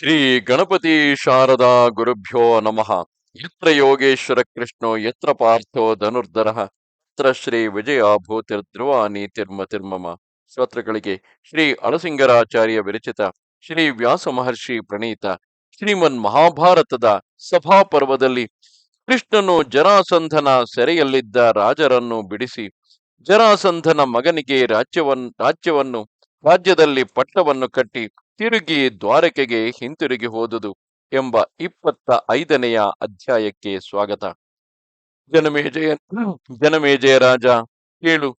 ಶ್ರೀ ಗಣಪತಿ ಶಾರದಾ ಗುರುಭ್ಯೋ ನಮಃ. ಯತ್ರ ಯೋಗೇಶ್ವರ ಕೃಷ್ಣೋ, ಯತ್ರ ಪಾರ್ಥೋ ಧನುರ್ಧರ, ಯತ್ರ ಶ್ರೀ ವಿಜಯ ಭೂತಿರ್ಧ್ರುವ ನೀತಿರ್ಮತಿರ್ಮಮ ಶ್ರೋತೃಗಳಿಗೆ ಶ್ರೀ ಅಳಸಿಂಗರಾಚಾರ್ಯ ವಿರಚಿತ ಶ್ರೀ ವ್ಯಾಸ ಮಹರ್ಷಿ ಪ್ರಣೀತ ಶ್ರೀಮನ್ ಮಹಾಭಾರತದ ಸಭಾಪರ್ವದಲ್ಲಿ ಕೃಷ್ಣನು ಜರಾಸಂಧನ ಸೆರೆಯಲ್ಲಿದ್ದ ರಾಜರನ್ನು ಬಿಡಿಸಿ ಜರಾಸಂಧನ ಮಗನಿಗೆ ರಾಜ್ಯವನ್ನು ರಾಜ್ಯವನ್ನು, ರಾಜ್ಯದಲ್ಲಿ ಪಟ್ಟವನ್ನು ಕಟ್ಟಿ ತಿರುಗಿ ದ್ವಾರಕೆಗೆ ಹಿಂತಿರುಗಿ ಹೋದುದು ಎಂಬ ಇಪ್ಪತ್ತ ಐದನೆಯ ಅಧ್ಯಾಯಕ್ಕೆ ಸ್ವಾಗತ. ಜನಮೇಜಯ ಜನಮೇಜಯ ರಾಜ, ಕೇಳು.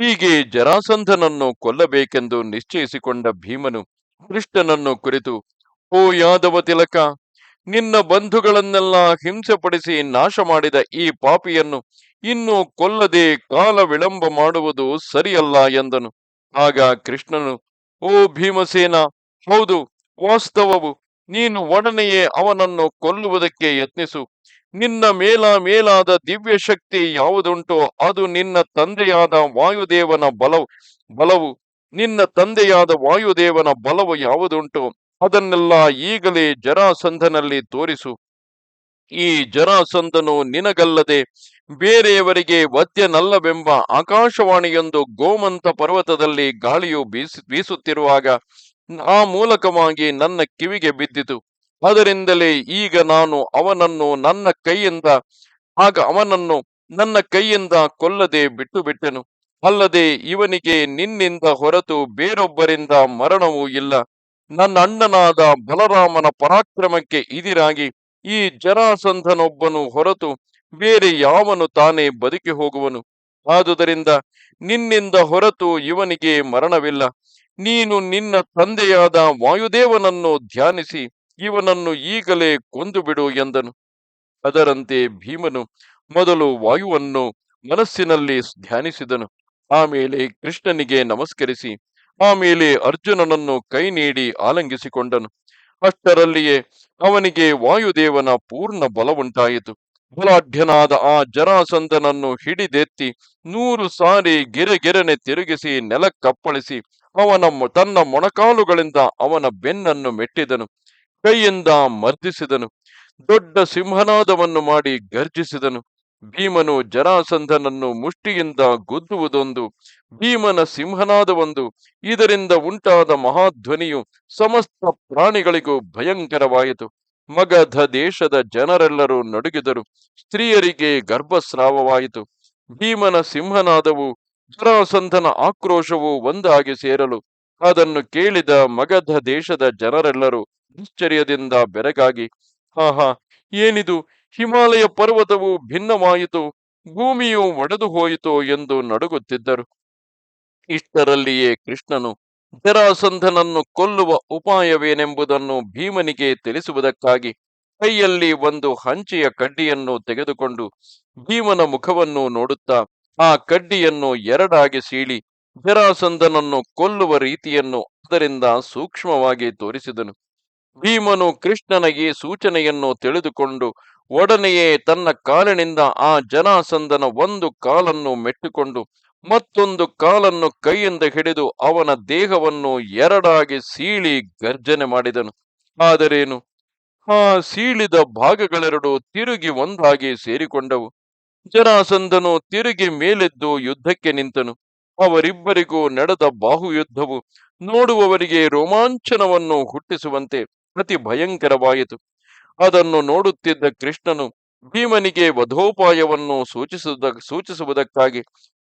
ಹೀಗೆ ಜರಾಸಂಧನನ್ನು ಕೊಲ್ಲಬೇಕೆಂದು ನಿಶ್ಚಯಿಸಿಕೊಂಡ ಭೀಮನು ಕೃಷ್ಣನನ್ನು ಕುರಿತು, ಓ ಯಾದವ ತಿಲಕ, ನಿನ್ನ ಬಂಧುಗಳನ್ನೆಲ್ಲ ಹಿಂಸೆಪಡಿಸಿ ನಾಶ ಮಾಡಿದ ಈ ಪಾಪಿಯನ್ನು ಇನ್ನು ಕೊಲ್ಲದೆ ಕಾಲ ವಿಳಂಬ ಮಾಡುವುದು ಸರಿಯಲ್ಲ ಎಂದನು. ಆಗ ಕೃಷ್ಣನು, ಓ ಭೀಮಸೇನ ಹೌದು, ವಾಸ್ತವವು. ನೀನು ಒಡನೆಯೇ ಅವನನ್ನು ಕೊಲ್ಲುವುದಕ್ಕೆ ಯತ್ನಿಸು. ನಿನ್ನ ಮೇಲ ಮೇಲಾದ ದಿವ್ಯ ಶಕ್ತಿ ಯಾವುದುಂಟೋ ಅದು ನಿನ್ನ ತಂದೆಯಾದ ವಾಯುದೇವನ ಬಲವು ಬಲವು. ನಿನ್ನ ತಂದೆಯಾದ ವಾಯುದೇವನ ಬಲವು ಯಾವುದುಂಟೋ ಅದನ್ನೆಲ್ಲ ಈಗಲೇ ಜರಾಸಂಧನಲ್ಲಿ ತೋರಿಸು. ಈ ಜರಾಸಂಧನು ನಿನಗಲ್ಲದೆ ಬೇರೆಯವರಿಗೆ ವದ್ಯನಲ್ಲವೆಂಬ ಆಕಾಶವಾಣಿಯೊಂದು ಗೋಮಂತ ಪರ್ವತದಲ್ಲಿ ಗಾಳಿಯು ಬೀಸಿ, ಬೀಸುತ್ತಿರುವಾಗ ಆ ಮೂಲಕವಾಗಿ ನನ್ನ ಕಿವಿಗೆ ಬಿದ್ದಿತು. ಅದರಿಂದಲೇ ಈಗ ನಾನು ಅವನನ್ನು ನನ್ನ ಕೈಯಿಂದ, ಆಗ ಅವನನ್ನು ನನ್ನ ಕೈಯಿಂದ ಕೊಲ್ಲದೆ ಬಿಟ್ಟು ಬಿಟ್ಟೆನು ಅಲ್ಲದೆ ಇವನಿಗೆ ನಿನ್ನಿಂದ ಹೊರತು ಬೇರೊಬ್ಬರಿಂದ ಮರಣವೂ ಇಲ್ಲ. ನನ್ನ ಅಣ್ಣನಾದ ಬಲರಾಮನ ಪರಾಕ್ರಮಕ್ಕೆ ಇದಿರಾಗಿ ಈ ಜರಾಸಂಧನೊಬ್ಬನು ಹೊರತು ಬೇರೆ ಯಾವನು ತಾನೇ ಬದುಕಿ ಹೋಗುವನು. ಆದುದರಿಂದ ನಿನ್ನಿಂದ ಹೊರತು ಇವನಿಗೆ ಮರಣವಿಲ್ಲ. ನೀನು ನಿನ್ನ ತಂದೆಯಾದ ವಾಯುದೇವನನ್ನು ಧ್ಯಾನಿಸಿ, ಇವನನ್ನು ಈಗಲೇ ಕೊಂದು ಬಿಡು ಎಂದನು. ಅದರಂತೆ ಭೀಮನು ಮೊದಲು ವಾಯುವನ್ನು ಮನಸ್ಸಿನಲ್ಲಿ ಧ್ಯಾನಿಸಿದನು. ಆಮೇಲೆ ಕೃಷ್ಣನಿಗೆ ನಮಸ್ಕರಿಸಿ ಆಮೇಲೆ ಅರ್ಜುನನನ್ನು ಕೈ ನೀಡಿ ಆಲಂಗಿಸಿಕೊಂಡನು. ಅಷ್ಟರಲ್ಲಿಯೇ ಅವನಿಗೆ ವಾಯುದೇವನ ಪೂರ್ಣ ಬಲವುಂಟಾಯಿತು ಬಲಾಢ್ಯನಾದ ಆ ಜರಾಸಂದನನ್ನು ಹಿಡಿದೆತ್ತಿ ನೂರು ಸಾರಿ ಗೆರೆಗೆರನೆ ತಿರುಗಿಸಿ ನೆಲಕ್ಕಪ್ಪಳಿಸಿ ಅವನ ತನ್ನ ಮೊಣಕಾಲುಗಳಿಂದ ಅವನ ಬೆನ್ನನ್ನು ಮೆಟ್ಟಿದನು, ಕೈಯಿಂದ ಮರ್ದಿಸಿದನು, ದೊಡ್ಡ ಸಿಂಹನಾದವನ್ನು ಮಾಡಿ ಗರ್ಜಿಸಿದನು. ಭೀಮನು ಜರಾಸಂಧನನ್ನು ಮುಷ್ಟಿಯಿಂದ ಗುದ್ದುವುದೊಂದು, ಭೀಮನ ಸಿಂಹನಾದವೊಂದು, ಇದರಿಂದ ಉಂಟಾದ ಮಹಾಧ್ವನಿಯು ಸಮಸ್ತ ಪ್ರಾಣಿಗಳಿಗೂ ಭಯಂಕರವಾಯಿತು. ಮಗಧ ದೇಶದ ಜನರೆಲ್ಲರೂ ನಡುಗಿದರು, ಸ್ತ್ರೀಯರಿಗೆ ಗರ್ಭಸ್ರಾವವಾಯಿತು. ಭೀಮನ ಸಿಂಹನಾದವು ಜರಾಸಂಧನ ಆಕ್ರೋಶವು ಒಂದಾಗಿ ಸೇರಲು ಅದನ್ನು ಕೇಳಿದ ಮಗಧ ದೇಶದ ಜನರೆಲ್ಲರೂ ಆಶ್ಚರ್ಯದಿಂದ ಬೆರಗಾಗಿ ಹಾಹಾ ಏನಿದು? ಹಿಮಾಲಯ ಪರ್ವತವು ಭಿನ್ನವಾಯಿತು, ಭೂಮಿಯು ಒಡೆದು ಹೋಯಿತು ಎಂದು ನಡುಗುತ್ತಿದ್ದರು. ಇಷ್ಟರಲ್ಲಿಯೇ ಕೃಷ್ಣನು ಜರಾಸಂಧನನ್ನು ಕೊಲ್ಲುವ ಉಪಾಯವೇನೆಂಬುದನ್ನು ಭೀಮನಿಗೆ ತಿಳಿಸುವುದಕ್ಕಾಗಿ ಕೈಯಲ್ಲಿ ಒಂದು ಹಂಚಿಯ ಕಡ್ಡಿಯನ್ನು ತೆಗೆದುಕೊಂಡು ಭೀಮನ ಮುಖವನ್ನು ನೋಡುತ್ತಾ ಆ ಕಡ್ಡಿಯನ್ನು ಎರಡಾಗಿ ಸೀಳಿ ಜರಾಸಂದನನ್ನು ಕೊಲ್ಲುವ ರೀತಿಯನ್ನು ಅದರಿಂದ ಸೂಕ್ಷ್ಮವಾಗಿ ತೋರಿಸಿದನು. ಭೀಮನು ಕೃಷ್ಣನ ಈ ಸೂಚನೆಯನ್ನು ತಿಳಿದುಕೊಂಡು ಒಡನೆಯೇ ತನ್ನ ಕಾಲಿನಿಂದ ಆ ಜನಾಸಂದನ ಒಂದು ಕಾಲನ್ನು ಮೆಟ್ಟುಕೊಂಡು ಮತ್ತೊಂದು ಕಾಲನ್ನು ಕೈಯಿಂದ ಹಿಡಿದು ಅವನ ದೇಹವನ್ನು ಎರಡಾಗಿ ಸೀಳಿ ಗರ್ಜನೆ ಮಾಡಿದನು. ಆದರೇನು? ಆ ಸೀಳಿದ ಭಾಗಗಳೆರಡು ತಿರುಗಿ ಒಂದಾಗಿ ಸೇರಿಕೊಂಡವು. ಜರಾಸಂಧನು ತಿರುಗಿ ಮೇಲೆದ್ದು ಯುದ್ಧಕ್ಕೆ ನಿಂತನು. ಅವರಿಬ್ಬರಿಗೂ ನಡೆದ ಬಾಹುಯುದ್ಧವು ನೋಡುವವರಿಗೆ ರೋಮಾಂಚನವನ್ನು ಹುಟ್ಟಿಸುವಂತೆ ಅತಿ ಭಯಂಕರವಾಯಿತು. ಅದನ್ನು ನೋಡುತ್ತಿದ್ದ ಕೃಷ್ಣನು ಭೀಮನಿಗೆ ವಧೋಪಾಯವನ್ನು ಸೂಚಿಸುವುದ ಸೂಚಿಸುವುದಕ್ಕಾಗಿ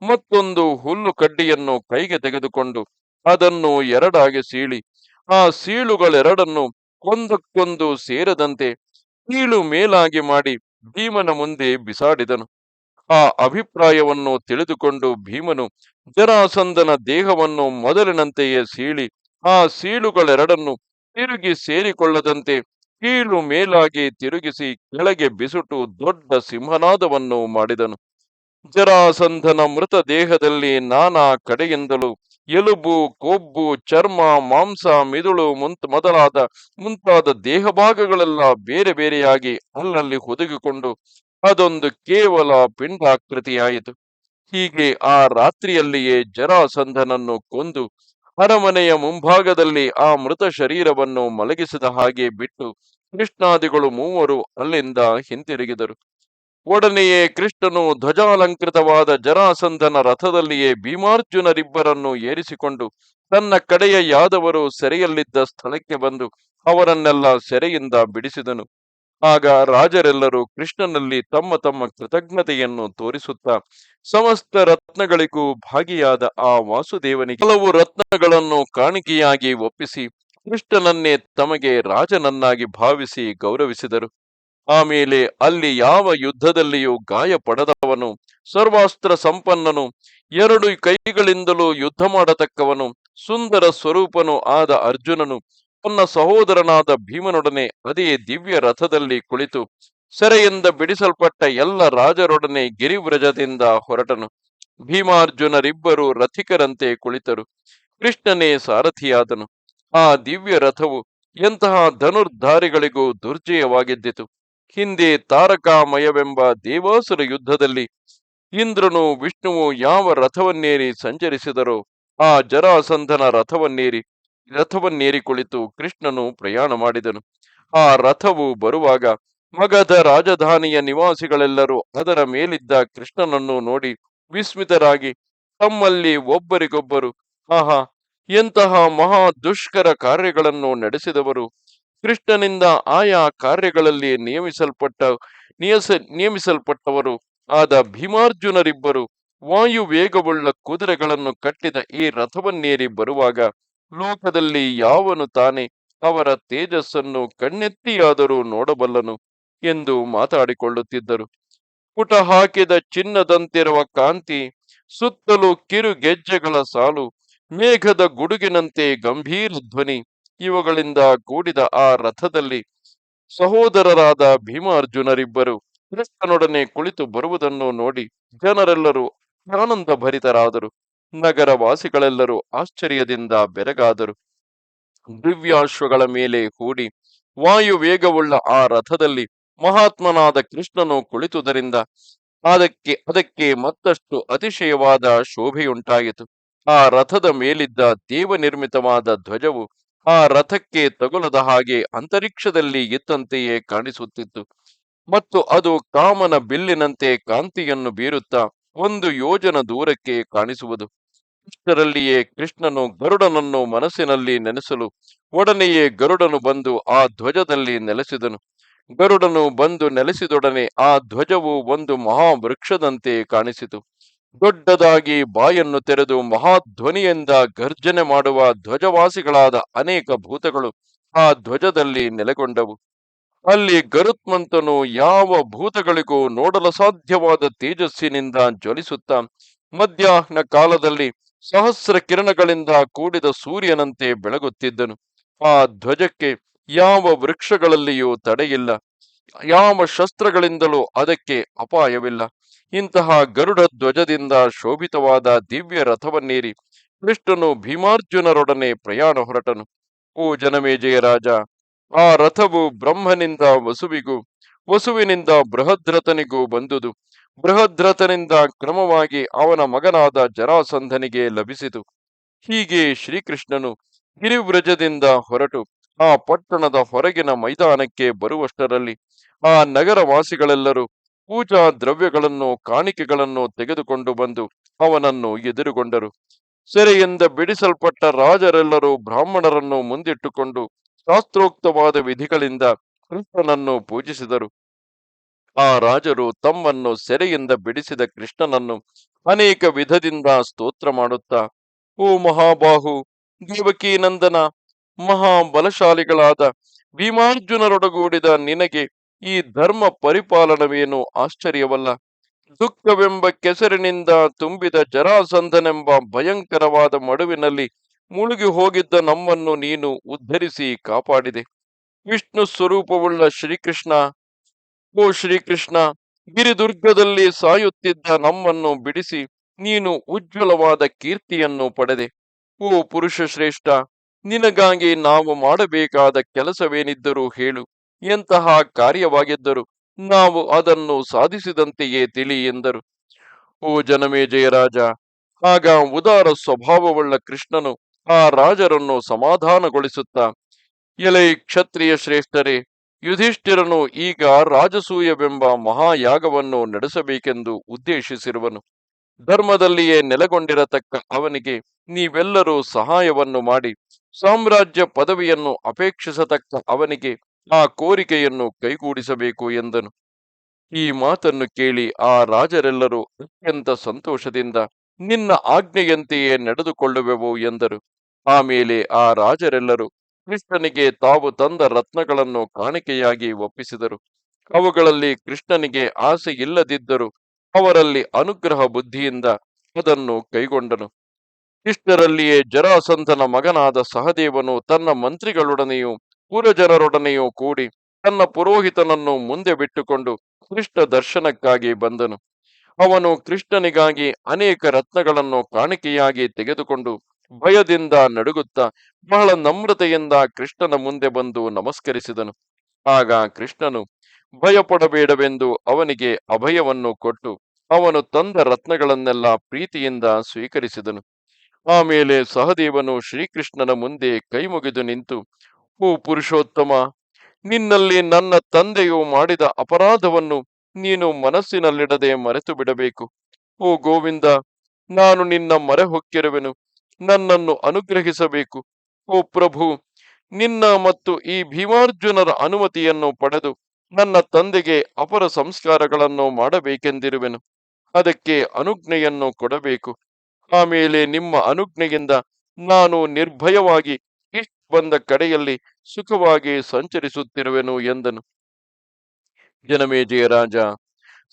ಮತ್ತೊಂದು ಹುಲ್ಲು ಕಡ್ಡಿಯನ್ನು ಕೈಗೆ ತೆಗೆದುಕೊಂಡು ಅದನ್ನು ಎರಡಾಗಿ ಸೀಳಿ, ಆ ಸೀಳುಗಳೆರಡನ್ನು ಒಂದಕ್ಕೊಂದು ಸೇರದಂತೆ ಸೀಳು ಮೇಲಾಗಿ ಮಾಡಿ ಭೀಮನ ಮುಂದೆ ಬಿಸಾಡಿದನು. ಆ ಅಭಿಪ್ರಾಯವನ್ನು ತಿಳಿದುಕೊಂಡು ಭೀಮನು ಜರಾಸಂದನ ದೇಹವನ್ನು ಮೊದಲಿನಂತೆಯೇ ಸೀಳಿ, ಆ ಸೀಳುಗಳೆರಡನ್ನು ತಿರುಗಿ ಸೇರಿಕೊಳ್ಳದಂತೆ ಕೀಳು ಮೇಲಾಗಿ ತಿರುಗಿಸಿ ಕೆಳಗೆ ಬಿಸುಟು ದೊಡ್ಡ ಸಿಂಹನಾದವನ್ನು ಮಾಡಿದನು. ಜರಾಸಂಧನ ಮೃತ ದೇಹದಲ್ಲಿ ನಾನಾ ಕಡೆಯಿಂದಲೂ ಎಲುಬು, ಕೊಬ್ಬು, ಚರ್ಮ, ಮಾಂಸ, ಮಿದುಳು ಮುಂತ ಮೊದಲಾದ ಮುಂತಾದ ದೇಹ ಭಾಗಗಳೆಲ್ಲ ಬೇರೆ ಬೇರೆಯಾಗಿ ಅಲ್ಲಲ್ಲಿ ಹುದುಗಿಕೊಂಡು ಅದೊಂದು ಕೇವಲ ಪಿಂಡಾಕೃತಿಯಾಯಿತು. ಹೀಗೆ ಆ ರಾತ್ರಿಯಲ್ಲಿಯೇ ಜರಾಸಂಧನನ್ನು ಕೊಂದು ಅರಮನೆಯ ಮುಂಭಾಗದಲ್ಲಿ ಆ ಮೃತ ಶರೀರವನ್ನು ಮಲಗಿಸಿದ ಹಾಗೆ ಬಿಟ್ಟು ಕೃಷ್ಣಾದಿಗಳು ಮೂವರು ಅಲ್ಲಿಂದ ಹಿಂತಿರುಗಿದರು. ಒಡನೆಯೇ ಕೃಷ್ಣನು ಧ್ವಜಾಲಂಕೃತವಾದ ಜರಾಸಂಧನ ರಥದಲ್ಲಿಯೇ ಭೀಮಾರ್ಜುನರಿಬ್ಬರನ್ನು ಏರಿಸಿಕೊಂಡು ತನ್ನ ಕಡೆಯ ಯಾದವರು ಸೆರೆಯಲ್ಲಿದ್ದ ಸ್ಥಳಕ್ಕೆ ಬಂದು ಅವರನ್ನೆಲ್ಲ ಸೆರೆಯಿಂದ ಬಿಡಿಸಿದನು. ಆಗ ರಾಜರೆಲ್ಲರೂ ಕೃಷ್ಣನಲ್ಲಿ ತಮ್ಮ ತಮ್ಮ ಕೃತಜ್ಞತೆಯನ್ನು ತೋರಿಸುತ್ತಾ ಸಮಸ್ತ ರತ್ನಗಳಿಗೂ ಭಾಗಿಯಾದ ಆ ವಾಸುದೇವನಿಗೆ ಕೆಲವು ರತ್ನಗಳನ್ನು ಕಾಣಿಕೆಯಾಗಿ ಒಪ್ಪಿಸಿ ಕೃಷ್ಣನನ್ನೇ ತಮಗೆ ರಾಜನನ್ನಾಗಿ ಭಾವಿಸಿ ಗೌರವಿಸಿದರು. ಆಮೇಲೆ ಅಲ್ಲಿ ಯಾವ ಯುದ್ಧದಲ್ಲಿಯೂ ಗಾಯ ಪಡೆದವನು ಸರ್ವಾಸ್ತ್ರ ಸಂಪನ್ನನು, ಎರಡು ಕೈಗಳಿಂದಲೂ ಯುದ್ಧ ಮಾಡತಕ್ಕವನು, ಸುಂದರ ಸ್ವರೂಪನು ಆದ ಅರ್ಜುನನು ತನ್ನ ಸಹೋದರನಾದ ಭೀಮನೊಡನೆ ಅದೇ ದಿವ್ಯ ರಥದಲ್ಲಿ ಕುಳಿತು ಸೆರೆಯಿಂದ ಬಿಡಿಸಲ್ಪಟ್ಟ ಎಲ್ಲ ರಾಜರೊಡನೆ ಗಿರಿವ್ರಜದಿಂದ ಹೊರಟನು. ಭೀಮಾರ್ಜುನರಿಬ್ಬರು ರಥಿಕರಂತೆ ಕುಳಿತರು. ಕೃಷ್ಣನೇ ಸಾರಥಿಯಾದನು. ಆ ದಿವ್ಯ ರಥವು ಎಂತಹ ಧನುರ್ಧಾರಿಗಳಿಗೂ ದುರ್ಜಯವಾಗಿದ್ದಿತು. ಹಿಂದೆ ತಾರಕಾಮಯವೆಂಬ ದೇವಾಸುರ ಯುದ್ಧದಲ್ಲಿ ಇಂದ್ರನು ವಿಷ್ಣುವು ಯಾವ ರಥವನ್ನೇರಿ ಸಂಚರಿಸಿದರೋ ಆ ಜರಾಸಂಧನ ರಥವನ್ನೇರಿ ರಥವನ್ನೇರಿ ಕುಳಿತು ಕೃಷ್ಣನು ಪ್ರಯಾಣ ಮಾಡಿದನು. ಆ ರಥವು ಬರುವಾಗ ಮಗಧ ರಾಜಧಾನಿಯ ನಿವಾಸಿಗಳೆಲ್ಲರೂ ಅದರ ಮೇಲಿದ್ದ ಕೃಷ್ಣನನ್ನು ನೋಡಿ ವಿಸ್ಮಿತರಾಗಿ, ತಮ್ಮಲ್ಲಿ ಒಬ್ಬರಿಗೊಬ್ಬರು, ಆಹಾ, ಎಂತಹ ಮಹಾ ದುಷ್ಕರ ಕಾರ್ಯಗಳನ್ನು ನಡೆಸಿದವರು. ಕೃಷ್ಣನಿಂದ ಆಯಾ ಕಾರ್ಯಗಳಲ್ಲಿ ನಿಯಮಿಸಲ್ಪಟ್ಟ, ನಿಯಸ, ನಿಯಮಿಸಲ್ಪಟ್ಟವರು. ಆದ ಭೀಮಾರ್ಜುನರಿಬ್ಬರು ವಾಯು ವೇಗವುಳ್ಳ ಕುದುರೆಗಳನ್ನು ಕಟ್ಟಿದ ಈ ರಥವನ್ನೇರಿ ಬರುವಾಗ ಲೋಕದಲ್ಲಿ ಯಾವನು ತಾನೆ ಅವರ ತೇಜಸ್ಸನ್ನು ಕಣ್ಣೆತ್ತಿಯಾದರೂ ನೋಡಬಲ್ಲನು ಎಂದು ಮಾತಾಡಿಕೊಳ್ಳುತ್ತಿದ್ದರು. ಪುಟ ಹಾಕಿದ ಚಿನ್ನದಂತಿರುವ ಕಾಂತಿ, ಸುತ್ತಲೂ ಕಿರು ಗೆಜ್ಜೆಗಳ ಸಾಲು, ಮೇಘದ ಗುಡುಗಿನಂತೆ ಗಂಭೀರ ಧ್ವನಿ, ಇವುಗಳಿಂದ ಕೂಡಿದ ಆ ರಥದಲ್ಲಿ ಸಹೋದರರಾದ ಭೀಮಾರ್ಜುನರಿಬ್ಬರು ಕೃಷ್ಣನೊಡನೆ ಕುಳಿತು ಬರುವುದನ್ನು ನೋಡಿ ಜನರೆಲ್ಲರೂ ಆನಂದ ಭರಿತರಾದರು ನಗರ ವಾಸಿಗಳೆಲ್ಲರೂ ಆಶ್ಚರ್ಯದಿಂದ ಬೆರಗಾದರು. ದಿವ್ಯಾಶ್ವಗಳ ಮೇಲೆ ಹೂಡಿ ವಾಯು ವೇಗವುಳ್ಳ ಆ ರಥದಲ್ಲಿ ಮಹಾತ್ಮನಾದ ಕೃಷ್ಣನು ಕುಳಿತುದರಿಂದ ಅದಕ್ಕೆ ಅದಕ್ಕೆ ಮತ್ತಷ್ಟು ಅತಿಶಯವಾದ ಶೋಭೆಯುಂಟಾಯಿತು. ಆ ರಥದ ಮೇಲಿದ್ದ ದೇವನಿರ್ಮಿತವಾದ ಧ್ವಜವು ಆ ರಥಕ್ಕೆ ತಗುಲದ ಹಾಗೆ ಅಂತರಿಕ್ಷದಲ್ಲಿ ಇದ್ದಂತೆಯೇ ಕಾಣಿಸುತ್ತಿತ್ತು. ಮತ್ತು ಅದು ಕಾಮನ ಬಿಲ್ಲಿನಂತೆ ಕಾಂತಿಯನ್ನು ಬೀರುತ್ತಾ ಒಂದು ಯೋಜನ ದೂರಕ್ಕೆ ಕಾಣಿಸುವುದು. ಇಷ್ಟರಲ್ಲಿಯೇ ಕೃಷ್ಣನು ಗರುಡನನ್ನು ಮನಸ್ಸಿನಲ್ಲಿ ನೆನೆಸಲು ಒಡನೆಯೇ ಗರುಡನು ಬಂದು ಆ ಧ್ವಜದಲ್ಲಿ ನೆಲೆಸಿದನು. ಗರುಡನು ಬಂದು ನೆಲೆಸಿದೊಡನೆ ಆ ಧ್ವಜವು ಒಂದು ಮಹಾವೃಕ್ಷದಂತೆ ಕಾಣಿಸಿತು. ದೊಡ್ಡದಾಗಿ ಬಾಯನ್ನು ತೆರೆದು ಮಹಾಧ್ವನಿಯಿಂದ ಗರ್ಜನೆ ಮಾಡುವ ಧ್ವಜವಾಸಿಗಳಾದ ಅನೇಕ ಭೂತಗಳು ಆ ಧ್ವಜದಲ್ಲಿ ನೆಲೆಗೊಂಡವು. ಅಲ್ಲಿ ಗರುತ್ಮಂತನು ಯಾವ ಭೂತಗಳಿಗೂ ನೋಡಲು ಸಾಧ್ಯವಾದ ತೇಜಸ್ಸಿನಿಂದ ಜ್ವಲಿಸುತ್ತಾ ಮಧ್ಯಾಹ್ನ ಕಾಲದಲ್ಲಿ ಸಹಸ್ರ ಕಿರಣಗಳಿಂದ ಕೂಡಿದ ಸೂರ್ಯನಂತೆ ಬೆಳಗುತ್ತಿದ್ದನು. ಆ ಧ್ವಜಕ್ಕೆ ಯಾವ ವೃಕ್ಷಗಳಲ್ಲಿಯೂ ತಡೆಯಿಲ್ಲ. ಯಾವ ಶಸ್ತ್ರಗಳಿಂದಲೂ ಅದಕ್ಕೆ ಅಪಾಯವಿಲ್ಲ. ಇಂತಹ ಗರುಡ ಧ್ವಜದಿಂದ ಶೋಭಿತವಾದ ದಿವ್ಯ ರಥವನ್ನೇರಿ ಕೃಷ್ಣನು ಭೀಮಾರ್ಜುನರೊಡನೆ ಪ್ರಯಾಣ ಹೊರಟನು. ಓ ಜನಮೇಜಯ ರಾಜ! ಆ ರಥವು ಬ್ರಹ್ಮನಿಂದ ವಸುವಿಗೂ, ವಸುವಿನಿಂದ ಬೃಹದ್ರಥನಿಗೂ ಬಂದುದು. ಬೃಹದ್ರಥನಿಂದ ಕ್ರಮವಾಗಿ ಅವನ ಮಗನಾದ ಜರಾಸಂಧನಿಗೆ ಲಭಿಸಿತು. ಹೀಗೆ ಶ್ರೀಕೃಷ್ಣನು ಗಿರಿವ್ರಜದಿಂದ ಹೊರಟು ಆ ಪಟ್ಟಣದ ಹೊರಗಿನ ಮೈದಾನಕ್ಕೆ ಬರುವಷ್ಟರಲ್ಲಿ ಆ ನಗರವಾಸಿಗಳೆಲ್ಲರೂ ಪೂಜಾ ದ್ರವ್ಯಗಳನ್ನು, ಕಾಣಿಕೆಗಳನ್ನು ತೆಗೆದುಕೊಂಡು ಬಂದು ಅವನನ್ನು ಎದುರುಗೊಂಡರು. ಸೆರೆಯಿಂದ ಬಿಡಿಸಲ್ಪಟ್ಟ ರಾಜರೆಲ್ಲರೂ ಬ್ರಾಹ್ಮಣರನ್ನು ಮುಂದಿಟ್ಟುಕೊಂಡು ಶಾಸ್ತ್ರೋಕ್ತವಾದ ವಿಧಿಗಳಿಂದ ಕೃಷ್ಣನನ್ನು ಪೂಜಿಸಿದರು. ಆ ರಾಜರು ತಮ್ಮನ್ನು ಸೆರೆಯಿಂದ ಬಿಡಿಸಿದ ಕೃಷ್ಣನನ್ನು ಅನೇಕ ವಿಧದಿಂದ ಸ್ತೋತ್ರ ಮಾಡುತ್ತಾ, ಓ ಮಹಾಬಾಹು ದೇವಕಿ ನಂದನ ಮಹಾಬಲಶಾಲಿಗಳಾದ ಭೀಮಾರ್ಜುನರೊಡಗೂಡಿದ ನಿನಗೆ ಈ ಧರ್ಮ ಪರಿಪಾಲನವೇನು ಆಶ್ಚರ್ಯವಲ್ಲ? ದುಃಖವೆಂಬ ಕೆಸರಿನಿಂದ ತುಂಬಿದ ಜರಾಸಂಧನೆಂಬ ಭಯಂಕರವಾದ ಮಡುವಿನಲ್ಲಿ ಮುಳುಗಿ ಹೋಗಿದ್ದ ನಮ್ಮನ್ನು ನೀನು ಉದ್ಧರಿಸಿ ಕಾಪಾಡಿದೆ. ವಿಷ್ಣು ಸ್ವರೂಪವುಳ್ಳ ಶ್ರೀಕೃಷ್ಣ ಓ ಶ್ರೀಕೃಷ್ಣ, ಗಿರಿದುರ್ಗದಲ್ಲಿ ಸಾಯುತ್ತಿದ್ದ ನಮ್ಮನ್ನು ಬಿಡಿಸಿ ನೀನು ಉಜ್ವಲವಾದ ಕೀರ್ತಿಯನ್ನು ಪಡೆದೆ. ಓ ಪುರುಷ ಶ್ರೇಷ್ಠ, ನಿನಗಾಗಿ ನಾವು ಮಾಡಬೇಕಾದ ಕೆಲಸವೇನಿದ್ದರೂ ಹೇಳು. ಎಂತಹ ಕಾರ್ಯವಾಗಿದ್ದರು ನಾವು ಅದನ್ನು ಸಾಧಿಸಿದಂತೆಯೇ ತಿಳಿ ಎಂದರು. ಓ ಜನಮೇ ಜಯರಾಜ ಆಗ ಉದಾರ ಸ್ವಭಾವವುಳ್ಳ ಕೃಷ್ಣನು ಆ ರಾಜರನ್ನು ಸಮಾಧಾನಗೊಳಿಸುತ್ತ, ಎಲೈ ಕ್ಷತ್ರಿಯ ಶ್ರೇಷ್ಠರೇ ಯುಧಿಷ್ಠಿರನು ಈಗ ರಾಜಸೂಯವೆಂಬ ಮಹಾಯಾಗವನ್ನು ನಡೆಸಬೇಕೆಂದು ಉದ್ದೇಶಿಸಿರುವನು. ಧರ್ಮದಲ್ಲಿಯೇ ನೆಲೆಗೊಂಡಿರತಕ್ಕ ಅವನಿಗೆ ನೀವೆಲ್ಲರೂ ಸಹಾಯವನ್ನು ಮಾಡಿ, ಸಾಮ್ರಾಜ್ಯ ಪದವಿಯನ್ನು ಅಪೇಕ್ಷಿಸತಕ್ಕ ಅವನಿಗೆ ಆ ಕೋರಿಕೆಯನ್ನು ಕೈಗೂಡಿಸಬೇಕು ಎಂದನು. ಈ ಮಾತನ್ನು ಕೇಳಿ ಆ ರಾಜರೆಲ್ಲರೂ ಅತ್ಯಂತ ಸಂತೋಷದಿಂದ ನಿನ್ನ ಆಜ್ಞೆಯಂತೆಯೇ ನಡೆದುಕೊಳ್ಳುವೆವು ಎಂದರು. ಆಮೇಲೆ ಆ ರಾಜರೆಲ್ಲರೂ ಕೃಷ್ಣನಿಗೆ ತಾವು ತಂದ ರತ್ನಗಳನ್ನು ಕಾಣಿಕೆಯಾಗಿ ಒಪ್ಪಿಸಿದರು. ಅವುಗಳಲ್ಲಿ ಕೃಷ್ಣನಿಗೆ ಆಸೆ ಇಲ್ಲದಿದ್ದರೂ ಅವರಲ್ಲಿ ಅನುಗ್ರಹ ಬುದ್ಧಿಯಿಂದ ಅದನ್ನು ಕೈಗೊಂಡನು. ಇಷ್ಟರಲ್ಲಿಯೇ ಜರಾಸಂತನ ಮಗನಾದ ಸಹದೇವನು ತನ್ನ ಮಂತ್ರಿಗಳೊಡನೆಯೂ ಪುರಜನರೊಡನೆಯೂ ಕೂಡಿ ತನ್ನ ಪುರೋಹಿತನನ್ನು ಮುಂದೆ ಬಿಟ್ಟುಕೊಂಡು ಕೃಷ್ಣ ದರ್ಶನಕ್ಕಾಗಿ ಬಂದನು. ಅವನು ಕೃಷ್ಣನಿಗಾಗಿ ಅನೇಕ ರತ್ನಗಳನ್ನು ಕಾಣಿಕೆಯಾಗಿ ತೆಗೆದುಕೊಂಡು ಭಯದಿಂದ ನಡುಗುತ್ತಾ ಬಹಳ ನಮ್ರತೆಯಿಂದ ಕೃಷ್ಣನ ಮುಂದೆ ಬಂದು ನಮಸ್ಕರಿಸಿದನು. ಆಗ ಕೃಷ್ಣನು, ಭಯಪಡಬೇಡವೆಂದು ಅವನಿಗೆ ಅಭಯವನ್ನು ಕೊಟ್ಟು ಅವನು ತಂದ ರತ್ನಗಳನ್ನೆಲ್ಲ ಪ್ರೀತಿಯಿಂದ ಸ್ವೀಕರಿಸಿದನು. ಆಮೇಲೆ ಸಹದೇವನು ಶ್ರೀಕೃಷ್ಣನ ಮುಂದೆ ಕೈಮುಗಿದು ನಿಂತು, ಓ ಪುರುಷೋತ್ತಮ, ನಿನ್ನಲ್ಲಿ ನನ್ನ ತಂದೆಯು ಮಾಡಿದ ಅಪರಾಧವನ್ನು ನೀನು ಮನಸ್ಸಿನಲ್ಲಿಡದೆ ಮರೆತು ಬಿಡಬೇಕು ಓ ಗೋವಿಂದ, ನಾನು ನಿನ್ನ ಮರೆ ಹೊಕ್ಕಿರುವೆನು ನನ್ನನ್ನು ಅನುಗ್ರಹಿಸಬೇಕು. ಓ ಪ್ರಭು, ನಿನ್ನ ಮತ್ತು ಈ ಭೀಮಾರ್ಜುನರ ಅನುಮತಿಯನ್ನು ಪಡೆದು ನನ್ನ ತಂದೆಗೆ ಅಪರ ಸಂಸ್ಕಾರಗಳನ್ನು ಮಾಡಬೇಕೆಂದಿರುವೆನು. ಅದಕ್ಕೆ ಅನುಜ್ಞೆಯನ್ನು ಕೊಡಬೇಕು. ಆಮೇಲೆ ನಿಮ್ಮ ಅನುಜ್ಞೆಯಿಂದ ನಾನು ನಿರ್ಭಯವಾಗಿ ಇಷ್ಟ ಬಂದ ಕಡೆಯಲ್ಲಿ ಸುಖವಾಗಿ ಸಂಚರಿಸುತ್ತಿರುವೆನು ಎಂದನು. ಜನಮೇಜಯ ರಾಜ,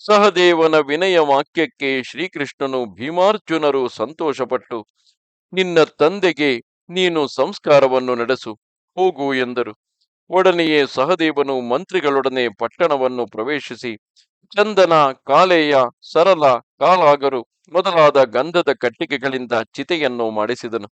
ಸಹದೇವನ ವಿನಯ ವಾಕ್ಯಕ್ಕೆ ಶ್ರೀಕೃಷ್ಣನು ಭೀಮಾರ್ಜುನರು ಸಂತೋಷಪಟ್ಟು ನಿನ್ನ ತಂದೆಗೆ ನೀನು ಸಂಸ್ಕಾರವನ್ನು ನಡೆಸು, ಹೋಗು ಎಂದರು. ಒಡನೆಯೇ ಸಹದೇವನು ಮಂತ್ರಿಗಳೊಡನೆ ಪಟ್ಟಣವನ್ನು ಪ್ರವೇಶಿಸಿ, ಚಂದನ ಕಾಲೇಯ ಸರಳ ಕಾಲಾಗರು ಮೊದಲಾದ ಗಂಧದ ಕಟ್ಟಿಗೆಗಳಿಂದ ಚಿತೆಯನ್ನು ಮಾಡಿಸಿದನು.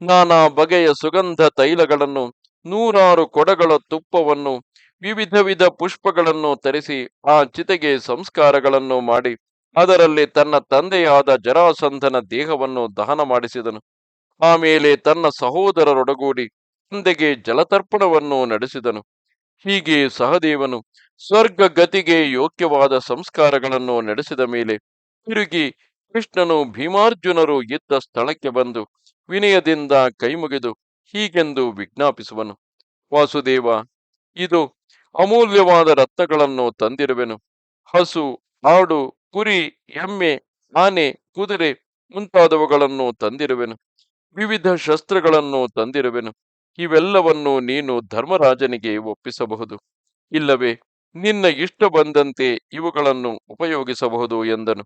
ನಾನಾ ಬಗೆಯ ಸುಗಂಧ ತೈಲಗಳನ್ನು, ನೂರಾರು ಕೊಡಗಳ ತುಪ್ಪವನ್ನು ವಿವಿಧ ವಿಧ ಪುಷ್ಪಗಳನ್ನು ತರಿಸಿ ಆ ಚಿತೆಗೆ ಸಂಸ್ಕಾರಗಳನ್ನು ಮಾಡಿ, ಅದರಲ್ಲಿ ತನ್ನ ತಂದೆಯಾದ ಜರಾಸಂಧನ ದೇಹವನ್ನು ದಹನ ಮಾಡಿಸಿದನು. ಆಮೇಲೆ ತನ್ನ ಸಹೋದರರೊಡಗೂಡಿ ತಂದೆಗೆ ಜಲತರ್ಪಣವನ್ನು ನಡೆಸಿದನು. ಹೀಗೆ ಸಹದೇವನು ಸ್ವರ್ಗ ಗತಿಗೆ ಯೋಗ್ಯವಾದ ಸಂಸ್ಕಾರಗಳನ್ನು ನಡೆಸಿದ ಮೇಲೆ ತಿರುಗಿ ಕೃಷ್ಣನು ಭೀಮಾರ್ಜುನರು ಇದ್ದ ಸ್ಥಳಕ್ಕೆ ಬಂದು ವಿನಯದಿಂದ ಕೈಮುಗಿದು ಹೀಗೆಂದು ವಿಜ್ಞಾಪಿಸುವನು. ವಾಸುದೇವ, ಇದು ಅಮೂಲ್ಯವಾದ ರತ್ನಗಳನ್ನು ತಂದಿರುವೆನು. ಹಸು ಆಡು ಕುರಿ, ಎಮ್ಮೆ, ಆನೆ, ಕುದುರೆ ಮುಂತಾದವುಗಳನ್ನು ತಂದಿರುವೆನು. ವಿವಿಧ ಶಸ್ತ್ರಗಳನ್ನು ತಂದಿರುವೆನು. ಇವೆಲ್ಲವನ್ನು ನೀನು ಧರ್ಮರಾಜನಿಗೆ ಒಪ್ಪಿಸಬಹುದು. ಇಲ್ಲವೇ, ನಿನ್ನ ಇಷ್ಟ ಬಂದಂತೆ ಇವುಗಳನ್ನು ಉಪಯೋಗಿಸಬಹುದು ಎಂದನು.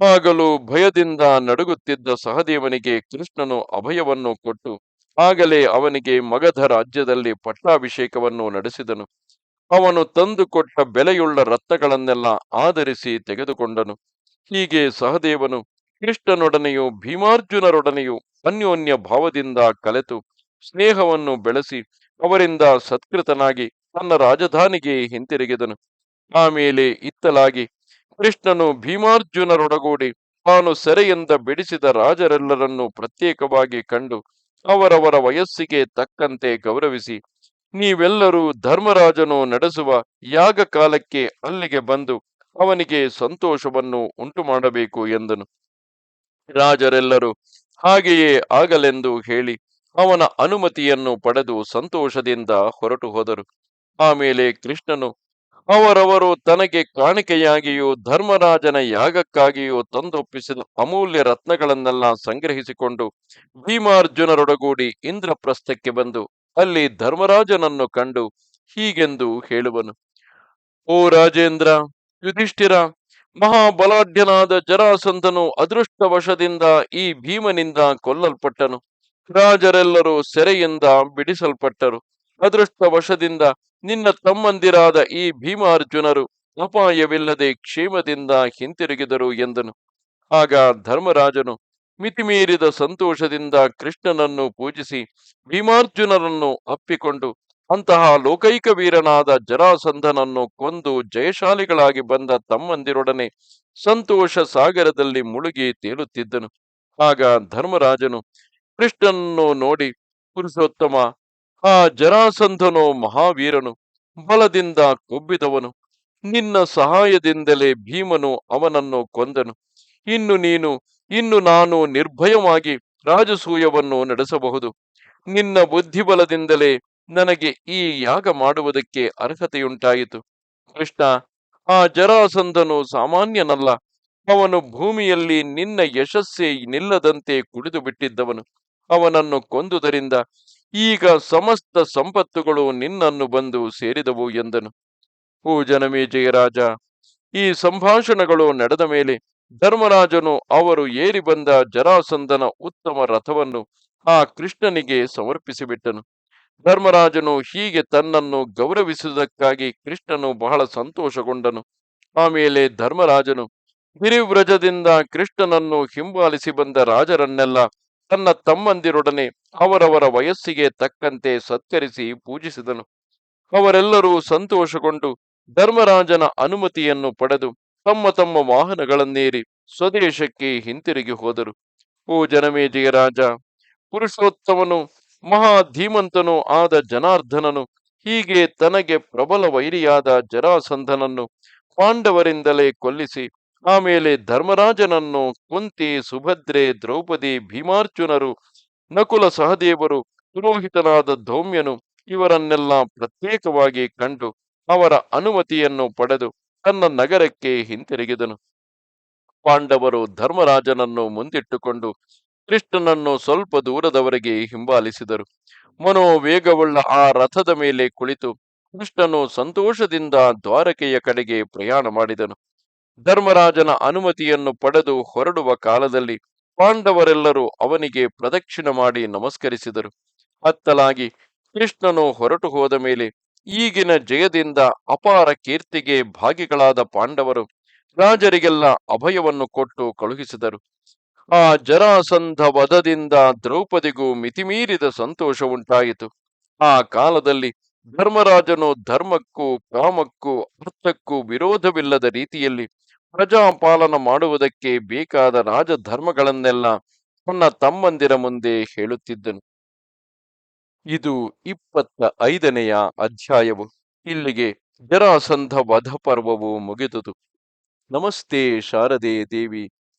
ಆಗಲೂ ಭಯದಿಂದ ನಡುಗುತ್ತಿದ್ದ ಸಹದೇವನಿಗೆ ಕೃಷ್ಣನು ಅಭಯವನ್ನು ಕೊಟ್ಟು, ಆಗಲೇ ಅವನಿಗೆ ಮಗಧ ರಾಜ್ಯದಲ್ಲಿ ಪಟ್ಟಾಭಿಷೇಕವನ್ನು ನಡೆಸಿದನು. ಅವನು ತಂದುಕೊಟ್ಟ ಬೆಲೆಯುಳ್ಳ ರತ್ನಗಳನ್ನೆಲ್ಲ ಆಧರಿಸಿ ತೆಗೆದುಕೊಂಡನು. ಹೀಗೆ ಸಹದೇವನು ಕೃಷ್ಣನೊಡನೆಯೂ ಭೀಮಾರ್ಜುನರೊಡನೆಯೂ ಅನ್ಯೋನ್ಯ ಭಾವದಿಂದ ಕಲೆತು ಸ್ನೇಹವನ್ನು ಬೆಳೆಸಿ ಅವರಿಂದ ಸತ್ಕೃತನಾಗಿ ತನ್ನ ರಾಜಧಾನಿಗೆ ಹಿಂತಿರುಗಿದನು. ಆಮೇಲೆ ಇತ್ತಲಾಗಿ ಕೃಷ್ಣನು ಭೀಮಾರ್ಜುನರೊಡಗೂಡಿ ತಾನು ಸೆರೆಯಿಂದ ಬಿಡಿಸಿದ ರಾಜರೆಲ್ಲರನ್ನು ಪ್ರತ್ಯೇಕವಾಗಿ ಕಂಡು ಅವರವರ ವಯಸ್ಸಿಗೆ ತಕ್ಕಂತೆ ಗೌರವಿಸಿ, ನೀವೆಲ್ಲರೂ ಧರ್ಮರಾಜನು ನಡೆಸುವ ಯಾಗ ಕಾಲಕ್ಕೆ ಅಲ್ಲಿಗೆ ಬಂದು ಅವನಿಗೆ ಸಂತೋಷವನ್ನು ಉಂಟು ಮಾಡಬೇಕು ಎಂದನು. ರಾಜರೆಲ್ಲರೂ ಹಾಗೆಯೇ ಆಗಲೆಂದು ಹೇಳಿ ಅವನ ಅನುಮತಿಯನ್ನು ಪಡೆದು ಸಂತೋಷದಿಂದ ಹೊರಟು ಹೋದರು. ಆಮೇಲೆ ಕೃಷ್ಣನು, ಅವರವರು ತನಗೆ ಕಾಣಿಕೆಯಾಗಿಯೂ ಧರ್ಮರಾಜನ ಯಾಗಕ್ಕಾಗಿಯೂ ತಂದೊಪ್ಪಿಸಿದ ಅಮೂಲ್ಯ ರತ್ನಗಳನ್ನೆಲ್ಲ ಸಂಗ್ರಹಿಸಿಕೊಂಡು ಭೀಮಾರ್ಜುನರೊಡಗೂಡಿ ಇಂದ್ರಪ್ರಸ್ಥಕ್ಕೆ ಬಂದು ಅಲ್ಲಿ ಧರ್ಮರಾಜನನ್ನು ಕಂಡು ಹೀಗೆಂದು ಹೇಳುವನು. ಓ ರಾಜೇಂದ್ರ, ಯುಧಿಷ್ಠಿರ ಮಹಾಬಲಾಢ್ಯನಾದ ಜರಾಸಂಧನು ಅದೃಷ್ಟವಶದಿಂದ ಈ ಭೀಮನಿಂದ ಕೊಲ್ಲಲ್ಪಟ್ಟನು. ರಾಜರೆಲ್ಲರೂ ಸೆರೆಯಿಂದ ಬಿಡಿಸಲ್ಪಟ್ಟರು. ಅದೃಷ್ಟವಶದಿಂದ ನಿನ್ನ ತಮ್ಮಂದಿರಾದ ಈ ಭೀಮಾರ್ಜುನರು ಅಪಾಯವಿಲ್ಲದೆ ಕ್ಷೇಮದಿಂದ ಹಿಂತಿರುಗಿದರು ಎಂದನು. ಆಗ ಧರ್ಮರಾಜನು ಮಿತಿಮೀರಿದ ಸಂತೋಷದಿಂದ ಕೃಷ್ಣನನ್ನು ಪೂಜಿಸಿ ಭೀಮಾರ್ಜುನರನ್ನು ಅಪ್ಪಿಕೊಂಡು ಅಂತಹ ಲೋಕೈಕ ವೀರನಾದ ಜರಾಸಂಧನನ್ನು ಕೊಂದು ಜಯಶಾಲಿಗಳಾಗಿ ಬಂದ ತಮ್ಮಂದಿರೊಡನೆ ಸಂತೋಷ ಸಾಗರದಲ್ಲಿ ಮುಳುಗಿ ತೇಲುತ್ತಿದ್ದನು. ಆಗ ಧರ್ಮರಾಜನು, ಕೃಷ್ಣನನ್ನು ನೋಡಿ ಪುರುಷೋತ್ತಮ, ಆ ಜರಾಸಂಧನು ಮಹಾವೀರನು, ಬಲದಿಂದ ಕೊಬ್ಬಿದವನು, ನಿನ್ನ ಸಹಾಯದಿಂದಲೇ ಭೀಮನು ಅವನನ್ನು ಕೊಂದನು. ಇನ್ನು ನೀನು, ಇನ್ನು ನಾನು ನಿರ್ಭಯವಾಗಿ ರಾಜಸೂಯವನ್ನು ನಡೆಸಬಹುದು. ನಿನ್ನ ಬುದ್ಧಿಬಲದಿಂದಲೇ ನನಗೆ ಈ ಯಾಗ ಮಾಡುವುದಕ್ಕೆ ಅರ್ಹತೆಯುಂಟಾಯಿತು. ಕೃಷ್ಣ, ಆ ಜರಾಸಂಧನು ಸಾಮಾನ್ಯನಲ್ಲ. ಅವನು ಭೂಮಿಯಲ್ಲಿ ನಿನ್ನ ಯಶಸ್ಸೇ ನಿಲ್ಲದಂತೆ ಕುಡಿದು ಬಿಟ್ಟಿದ್ದವನು. ಅವನನ್ನು ಕೊಂದುದರಿಂದ ಈಗ ಸಮಸ್ತ ಸಂಪತ್ತುಗಳು ನಿನ್ನನ್ನು ಬಂದು ಸೇರಿದವು ಎಂದನು. ಓ ಜನಮೇ ಜಯರಾಜ, ಈ ಸಂಭಾಷಣೆಗಳು ನಡೆದ ಮೇಲೆ ಧರ್ಮರಾಜನು ಅವರು ಏರಿ ಬಂದ ಜರಾಸಂದನ ಉತ್ತಮ ರಥವನ್ನು ಆ ಕೃಷ್ಣನಿಗೆ ಸಮರ್ಪಿಸಿಬಿಟ್ಟನು. ಧರ್ಮರಾಜನು ಹೀಗೆ ತನ್ನನ್ನು ಗೌರವಿಸುವುದಕ್ಕಾಗಿ ಕೃಷ್ಣನು ಬಹಳ ಸಂತೋಷಗೊಂಡನು. ಆಮೇಲೆ ಧರ್ಮರಾಜನು ಗಿರಿವ್ರಜದಿಂದ ಕೃಷ್ಣನನ್ನು ಹಿಂಬಾಲಿಸಿ ಬಂದ ರಾಜರನ್ನೆಲ್ಲ ತನ್ನ ತಮ್ಮಂದಿರೊಡನೆ ಅವರವರ ವಯಸ್ಸಿಗೆ ತಕ್ಕಂತೆ ಸತ್ಕರಿಸಿ ಪೂಜಿಸಿದನು. ಅವರೆಲ್ಲರೂ ಸಂತೋಷಗೊಂಡು ಧರ್ಮರಾಜನ ಅನುಮತಿಯನ್ನು ಪಡೆದು ತಮ್ಮ ತಮ್ಮ ವಾಹನಗಳನ್ನೇರಿ ಸ್ವದೇಶಕ್ಕೆ ಹಿಂತಿರುಗಿ ಹೋದರು. ಓ ಜನಮೇಜಯ ರಾಜ, ಪುರುಷೋತ್ತಮನು ಮಹಾ ಧೀಮಂತನು ಆದ ಜನಾರ್ದನನು ಹೀಗೆ ತನಗೆ ಪ್ರಬಲ ವೈರಿಯಾದ ಜರಾಸಂಧನನ್ನು ಪಾಂಡವರಿಂದಲೇ ಕೊಲ್ಲಿಸಿ, ಆಮೇಲೆ ಧರ್ಮರಾಜನನ್ನು ಕುಂತಿ ಸುಭದ್ರೆ ದ್ರೌಪದಿ ಭೀಮಾರ್ಜುನರು, ನಕುಲ ಸಹದೇವರು, ಪುರೋಹಿತನಾದ ಧೌಮ್ಯನು ಇವರನ್ನೆಲ್ಲ ಪ್ರತ್ಯೇಕವಾಗಿ ಕಂಡು ಅವರ ಅನುಮತಿಯನ್ನು ಪಡೆದು ತನ್ನ ನಗರಕ್ಕೆ ಹಿಂತಿರುಗಿದನು. ಪಾಂಡವರು ಧರ್ಮರಾಜನನ್ನು ಮುಂದಿಟ್ಟುಕೊಂಡು ಕೃಷ್ಣನನ್ನು ಸ್ವಲ್ಪ ದೂರದವರೆಗೆ ಹಿಂಬಾಲಿಸಿದರು. ಮನೋವೇಗವುಳ್ಳ ಆ ರಥದ ಮೇಲೆ ಕುಳಿತು ಕೃಷ್ಣನು ಸಂತೋಷದಿಂದ ದ್ವಾರಕೆಯ ಕಡೆಗೆ ಪ್ರಯಾಣ ಮಾಡಿದನು. ಧರ್ಮರಾಜನ ಅನುಮತಿಯನ್ನು ಪಡೆದು ಹೊರಡುವ ಕಾಲದಲ್ಲಿ ಪಾಂಡವರೆಲ್ಲರೂ ಅವನಿಗೆ ಪ್ರದಕ್ಷಿಣ ಮಾಡಿ ನಮಸ್ಕರಿಸಿದರು. ಅತ್ತಲಾಗಿ ಕೃಷ್ಣನು ಹೊರಟು ಹೋದ ಮೇಲೆ ಈಗಿನ ಜಯದಿಂದ ಅಪಾರ ಕೀರ್ತಿಗೆ ಭಾಗಿಗಳಾದ ಪಾಂಡವರು ರಾಜರಿಗೆಲ್ಲ ಅಭಯವನ್ನು ಕೊಟ್ಟು ಕಳುಹಿಸಿದರು. ಆ ಜರಾಸಂಧ ವಧದಿಂದ ದ್ರೌಪದಿಗೂ ಮಿತಿಮೀರಿದ ಸಂತೋಷ ಉಂಟಾಯಿತು ಆ ಕಾಲದಲ್ಲಿ ಧರ್ಮರಾಜನು ಧರ್ಮಕ್ಕೂ ಕಾಮಕ್ಕೂ ಅರ್ಥಕ್ಕೂ ವಿರೋಧವಿಲ್ಲದ ರೀತಿಯಲ್ಲಿ ಪ್ರಜಾಪಾಲನ ಮಾಡುವುದಕ್ಕೆ ಬೇಕಾದ ರಾಜಧರ್ಮಗಳನ್ನೆಲ್ಲ ತನ್ನ ತಮ್ಮಂದಿರ ಮುಂದೆ ಹೇಳುತ್ತಿದ್ದನು. ಇದು ಇಪ್ಪತ್ತ ಐದನೆಯ ಅಧ್ಯಾಯವು. ಇಲ್ಲಿಗೆ ಜರಾಸಂಧ ವಧ ಪರ್ವವು ಮುಗಿದುದು. ನಮಸ್ತೆ ಶಾರದೆ ದೇವಿ.